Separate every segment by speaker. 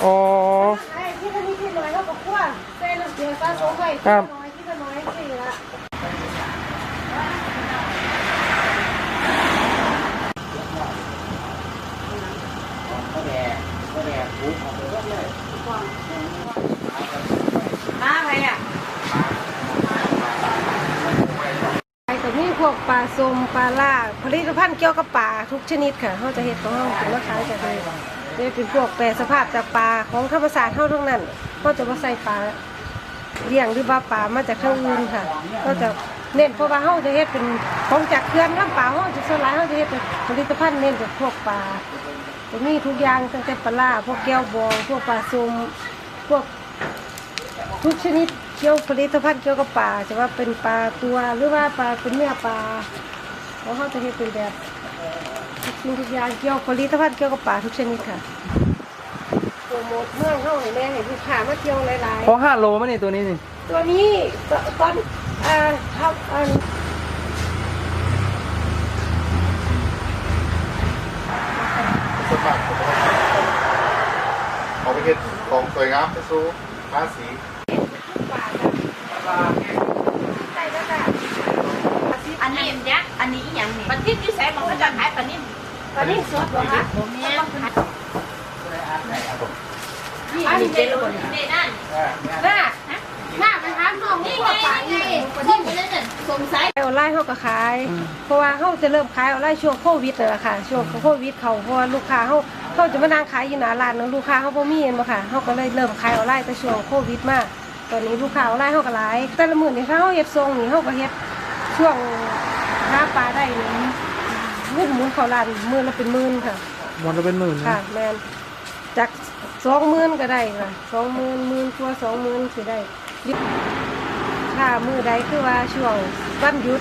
Speaker 1: โอ้ไอ้
Speaker 2: ที่มั
Speaker 1: นมีที่น้อยแล้ว
Speaker 3: ก็ขั้วใส่น้ำเกลือซาโซ่ไว้ที่น้อย
Speaker 1: ที่น้อยสิละมาไปอะไอ้ตันี้พวกปลาสมปลาล่าผลิตภัณฑ์เกี่ยวกับปลาทุกชนิดค่ะเขาจะเห็ดของเขาเป็นราคาจะเลย นี่เป็นพวกแปรสภาพจากปลาของธรรมศาสตร์เท่าทั้งนั้นเขาจะมาใส่ปลาเลี้ยงหรือว่าปลามาจากทางอื่นค่ะ ก็จะเน้นเพราะว่าเขาจะเฮ็ดเป็นของจากเขื่อนลำปลาเขาจะสลายเขาจะเฮ็ดเป็นผลิตภัณฑ์เน้นเป็นพวกปลาจะมีทุกอย่างตั้งแต่ปลาล่าพวกแก้วบองพวกปลาส้มพวกทุกชนิดเกี่ยวผลิตภัณฑ์เกี่ยวกับปลาจะว่าเป็นปลาตัวหรือว่าปลาเป็นเนื้อปลาเขาเขาจะเห็นเป็นแบบ ทุกสิ่งทุกอย่างเกี่ยวผลิตภัณฑ์เกี่ยวกับปลาทุกชนิดค่ะโปรโมทเมืองเข้าให้แม่ให้ลูกค้ามาเที่ยวหลาย
Speaker 2: พอห้าโลมั้ยนี่ตัวนี้นี่
Speaker 1: ๆ ตัวนี้ตตอนเอ่อทำเอ่อ
Speaker 4: สมัครเอาไปเห็ดของสวยงามไปสู้ภาษี
Speaker 1: ปลาจ้ะใส่แล้วค่ะ
Speaker 5: อันนี้ยักษ์อันนี้อีหยังนี่มันที่ที่ใส่มันก็จะขายปลานิ่ ม
Speaker 1: ตอนนี้สดเหรอคะ
Speaker 5: บ่แม่น
Speaker 1: นี่
Speaker 5: อัน
Speaker 1: นี่
Speaker 5: นี้
Speaker 1: เป็
Speaker 5: เป็นน
Speaker 1: คน
Speaker 5: นี่นั่น
Speaker 1: หน้าหน้ามันทำน้อง
Speaker 5: นี่
Speaker 1: นี่
Speaker 5: ไง
Speaker 1: ว่าปลา
Speaker 5: นี่
Speaker 1: นี่
Speaker 5: ไงคนที่นั่นน่ะสงสัย
Speaker 1: ขายออนไลน์เขาก็ขาย เพราะว่าเขาจะเริ่มขายออนไลน์ช่วงโควิดเลยค่ะ ช่วงโควิดเขาเพราะว่าลูกค้าเขาเขาจะมานั่งขายอยู่หน้าร้านเนอะลูกค้าเขาบ่มีเห็นบ่ค่ะเขาก็เลยเริ่มขายออนไลน์แต่ช่วงโควิดมาก ตอนนี้ลูกค้าออนไลน์เขาก็หลายแต่ละมื้อนี่ถ้าเขาเฮ็ดทรงนี่เขาก็เฮ็ดช่วงหาปลาได้นี่ เงินหมุนเข้าร้านมื้อละเป็นหมื่นค่ะ
Speaker 2: มันจะเป็นหมื่นนะ
Speaker 1: ค่ะแม่นจากสองหมื่นก็ได้ค่ะสองหมื่นหมื่นกว่าสองหมื่นสิได้ถ้ามือใดคือว่าช่วงวันหยุด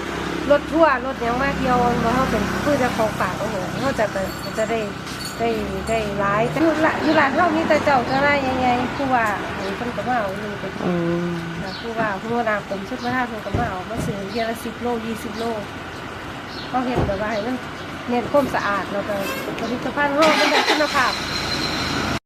Speaker 1: รถทั่วร์รถหยังมาเที่ยวบ่เฮาเป็นผู้เจะของฝากเอาเหมือนเฮาจะไปจะได้ได้ได้หลายแต่อยู่ละอยู่ร้านเฮามีแต่เจ้าเจ้านายใหญ่ๆผู้ว่าเพิ่นก็มาเอาเลยเป็น
Speaker 2: อืม
Speaker 1: ผู้ว่าผู้ว่าผมชุดประธานเพิ่นก็มาเอามาซื้อเทียละ10โล20โล เขาเห็นแบบว่าให้มันเน้นความสะอาดเราไปผลิตภัณฑ์เฮามันได้คุณภาพ